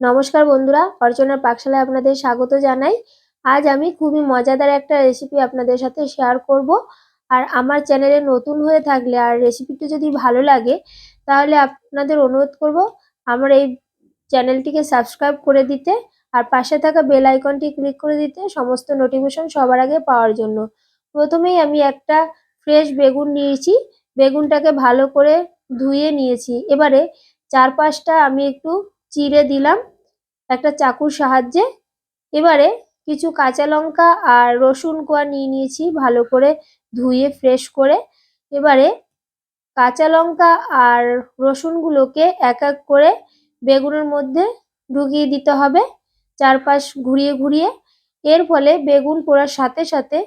নমস্কার বন্ধুরা, অর্চনার পাকশালায় আপনাদের স্বাগত জানাই। আজ আমি খুবই মজাদার একটা রেসিপি আপনাদের সাথে শেয়ার করব। আর আমার চ্যানেলে নতুন হয়ে থাকলে আর রেসিপিটি যদি ভালো লাগে, তাহলে আপনাদের অনুরোধ করব আমার এই চ্যানেলটিকে সাবস্ক্রাইব করে দিতে আর পাশে থাকা বেল আইকনটি ক্লিক করে দিতে সমস্ত নোটিফিকেশন সবার আগে পাওয়ার জন্য। প্রথমেই আমি একটা ফ্রেশ বেগুন নিয়েছি, বেগুনটাকে ভালো করে ধুয়ে নিয়েছি। এবারে চার পাঁচটা আমি একটু চিড়ে দিলাম একটা চাকুর সাহায্যে। এবারে কিছু কাঁচা লঙ্কা আর রসুন কোয়া নিয়ে নিয়েছি ভালো করে ধুয়ে ফ্রেশ করে। এবারে কাঁচা লঙ্কা আর রসুনগুলোকে এক এক করে বেগুনের মধ্যে ঢুকিয়ে দিতে হবে, চারপাশ ঘুরিয়ে ঘুরিয়ে। এর ফলে বেগুন পোড়ার সাথে সাথে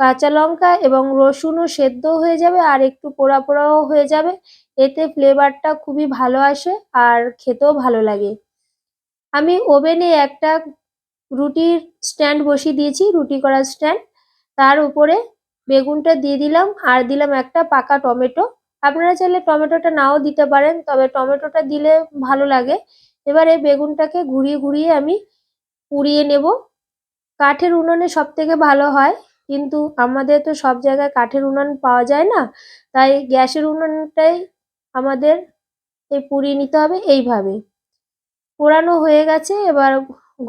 কাঁচা লঙ্কা এবং রসুনও সেদ্ধ হয়ে যাবে আর একটু পোড়া পোড়াও হয়ে যাবে। এতে ফ্লেভারটা খুবই ভালো আসে আর খেতেও ভালো লাগে। আমি ওভেনে একটা রুটির স্ট্যান্ড বসিয়ে দিয়েছি, রুটি করার স্ট্যান্ড। তার উপরে বেগুনটা দিয়ে দিলাম আর দিলাম একটা পাকা টমেটো। আপনারা চাইলে টমেটোটা নাও দিতে পারেন, তবে টমেটোটা দিলে ভালো লাগে। এবারে বেগুনটাকে ঘুরিয়ে ঘুরিয়ে আমি পুড়িয়ে নেব। কাঠের উনুনে সব থেকে ভালো হয় কিন্তু আমাদের তো সব জায়গায় কাঠের উনুন পাওয়া যায় না, তাই গ্যাসের উনুনটাই আমাদের এই পুড়িয়ে নিতে হবে এইভাবে। পোড়ানো হয়ে গেছে, এবার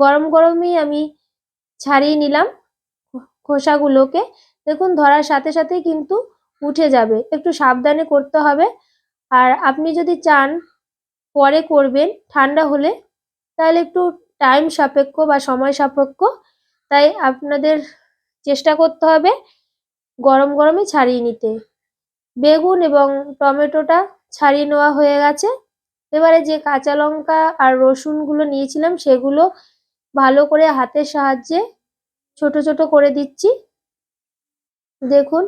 গরম গরমই আমি ছাড়িয়ে নিলাম খোসাগুলোকে। দেখুন, ধরার সাথে সাথেই কিন্তু উঠে যাবে, একটু সাবধানে করতে হবে। আর আপনি যদি চান পরে করবেন, ঠান্ডা হলে, তাহলে একটু টাইম সাপেক্ষ বা সময় সাপেক্ষ। তাই আপনাদের চেষ্টা করতে হবে গরম গরমই ছাড়িয়ে নিতে। বেগুন এবং টমেটোটা ছাড়িয়ে নেওয়া হয়ে গেছে। এবারে যে কাঁচা লঙ্কা আর রসুনগুলো নিয়েছিলাম সেগুলো ভালো করে হাতের সাহায্যে ছোট ছোট করে দিচ্ছি। দেখুন,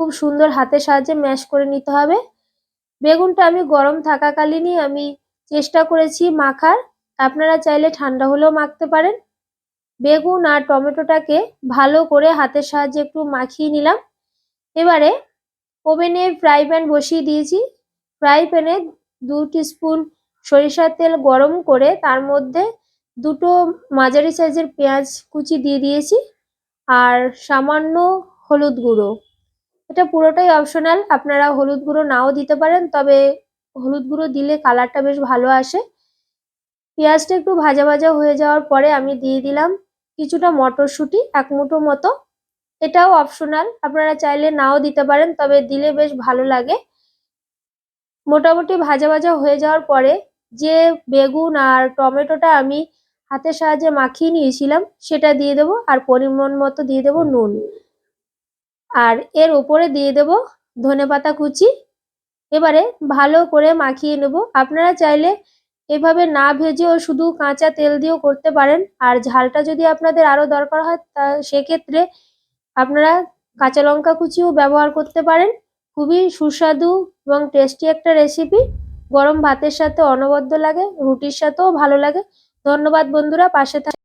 খুব সুন্দর হাতের সাহায্যে ম্যাশ করে নিতে হবে। বেগুনটা আমি গরম থাকাকালীনই আমি চেষ্টা করেছি মাখার। আপনারা চাইলে ঠান্ডা হলেও মাখতে পারেন। বেগুন আর টমেটোটাকে ভালো করে হাতের সাহায্যে একটু মাখিয়ে নিলাম। এবারে ওভেনে ফ্রাই প্যান বসিয়ে দিয়েছি। ফ্রাই প্যানে দু স্পুন সরিষার তেল গরম করে তার মধ্যে দুটো মাঝারি সাইজের পেঁয়াজ কুচি দিয়ে দিয়েছি আর সামান্য হলুদ গুঁড়ো। এটা পুরোটাই অপশনাল, আপনারা হলুদ গুঁড়ো নাও দিতে পারেন, তবে হলুদ গুঁড়ো দিলে কালারটা বেশ ভালো আসে। পেঁয়াজটা একটু ভাজা ভাজা হয়ে যাওয়ার পরে আমি দিয়ে দিলাম কিছুটা মটরশুঁটি, এক মুঠো মতো। এটাও অপশনাল আপনারা চাইলে নাও দিতে পারেন, তবে দিলে বেশ ভালো লাগে। মোটামুটি ভাজা ভাজা হয়ে যাওয়ার পরে যে বেগুন আর টমেটোটা আমি হাতের সাহায্যে মাখিয়ে নিয়েছিলাম, সেটা দিয়ে দেবো, আর পরিমাণ মতো দিয়ে দেবো নুন। আর এর উপরে দিয়ে দেব ধনে পাতা কুচি। এবারে ভালো করে মাখিয়ে নেব। আপনারা চাইলে এভাবে না ভেজেও শুধু কাঁচা তেল দিয়েও করতে পারেন। আর ঝালটা যদি আপনাদের আরও দরকার হয়, তা সেক্ষেত্রে আপনারা কাঁচা লঙ্কা কুচিও ব্যবহার করতে পারেন। খুবই সুস্বাদু এবং টেস্টি একটা রেসিপি। গরম ভাতের সাথে অনবদ্য লাগে, রুটির সাথেও ভালো লাগে। ধন্যবাদ বন্ধুরা, পাশে